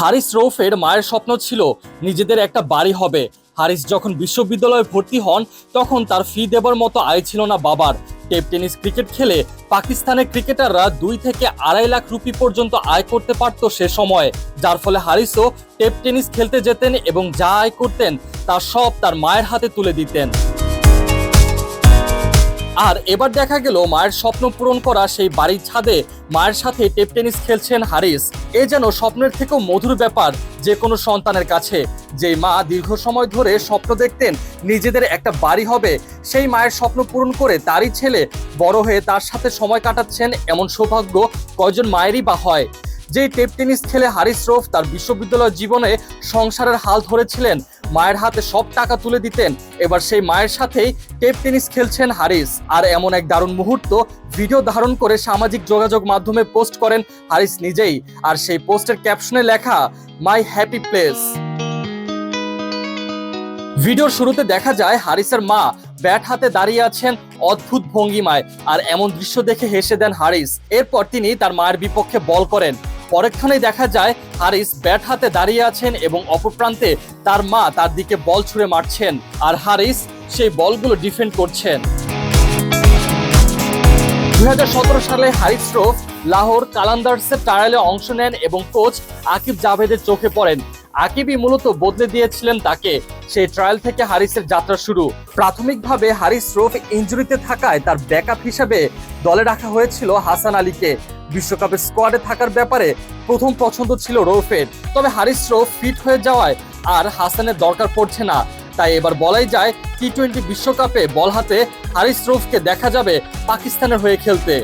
হারিস রৌফের মায়ের স্বপ্ন ছিল নিজেদের একটা বাড়ি হবে। হারিস যখন বিশ্ববিদ্যালয়ে ভর্তি হন, তখন তার ফি দেবার মতো আয় ছিল না বাবার। টেপ টেনিস ক্রিকেট খেলে পাকিস্তানের ক্রিকেটাররা দুই থেকে আড়াই লাখ রুপি পর্যন্ত আয় করতে পারত সে সময়। যার ফলে হারিসও টেপ টেনিস খেলতে যেতেন এবং যা আয় করতেন তা সব তার মায়ের হাতে তুলে দিতেন। আর এবার দেখা গেল মায়ের স্বপ্ন পূরণ করা সেই বাড়ির ছাদে মায়ের সাথে টেপ টেনিস খেলছেন হারিস। এ যেন স্বপ্নের থেকেও মধুর ব্যাপার, যে কোনো সন্তানের কাছে। যেই মা দীর্ঘ সময় ধরে স্বপ্ন দেখতেন, নিজেদের একটা বাড়ি হবে, সেই মায়ের স্বপ্ন পূরণ করে তারই ছেলে বড় হয়ে তার সাথে সময় কাটাচ্ছেন এমন সৌভাগ্য কয়জন মায়েরই বা হয়। যেই টেপ টেনিস খেলে হারিস রোফ তার বিশ্ববিদ্যালয় জীবনে সংসারের হাল ধরেছিলেন মায়ের হাতে সব টাকা তুলে দিতেন। এবার সেই মায়ের সাথেই টেপ টেনিস খেলছেন হারিস। আর এমন এক দারুণ মুহূর্ত ভিডিও ধারণ করে সামাজিক যোগাযোগ মাধ্যমে পোস্ট করেন হারিস নিজেই। আর সেই পোস্টের ক্যাপশনে লেখা, মাই হ্যাপি প্লেস। ভিডিওর শুরুতে দেখা যায় হারিসের মা ব্যাট হাতে দাঁড়িয়ে আছেন অদ্ভুত ভঙ্গিমায়। আর এমন দৃশ্য দেখে হেসে দেন হারিস। এরপর তিনি তার মায়ের বিপক্ষে বল করেন। পরেক্ষণেই দেখা যায়, হারিস ব্যাট হাতে দাঁড়িয়ে আছেন এবং অপপ্রান্তে তার মা তার দিকে বল ছুঁড়ে মারছেন আর হারিস সেই বলগুলো ডিফেন্ড করছেন। দুই হাজার সতেরো সালে হারিস রোফ লাহোর কালান্দার্সের ট্রায়ালে অংশ নেন এবং কোচ আকিব জাভেদের চোখে পড়েন। আকিবই মূলত বদলে দিয়েছিলেন তাকে। সেই ট্রায়াল থেকে হারিসের যাত্রা শুরু। প্রাথমিকভাবে হারিস রোফ ইঞ্জুরিতে থাকায় তার ব্যাকআপ হিসাবে দলে রাখা হয়েছিল হাসান আলীকে। বিশ্বকাপের স্কোয়াডে থাকার ব্যাপারে প্রথম পছন্দ ছিল রৌফের। তবে হারিস রৌফ ফিট হয়ে যাওয়ায় আর হাসানের দরকার পড়ছে না। তাই এবার বলাই যায় টি টোয়েন্টি বিশ্বকাপে বল হাতে হারিস রৌফকে দেখা যাবে পাকিস্তানের হয়ে খেলতে।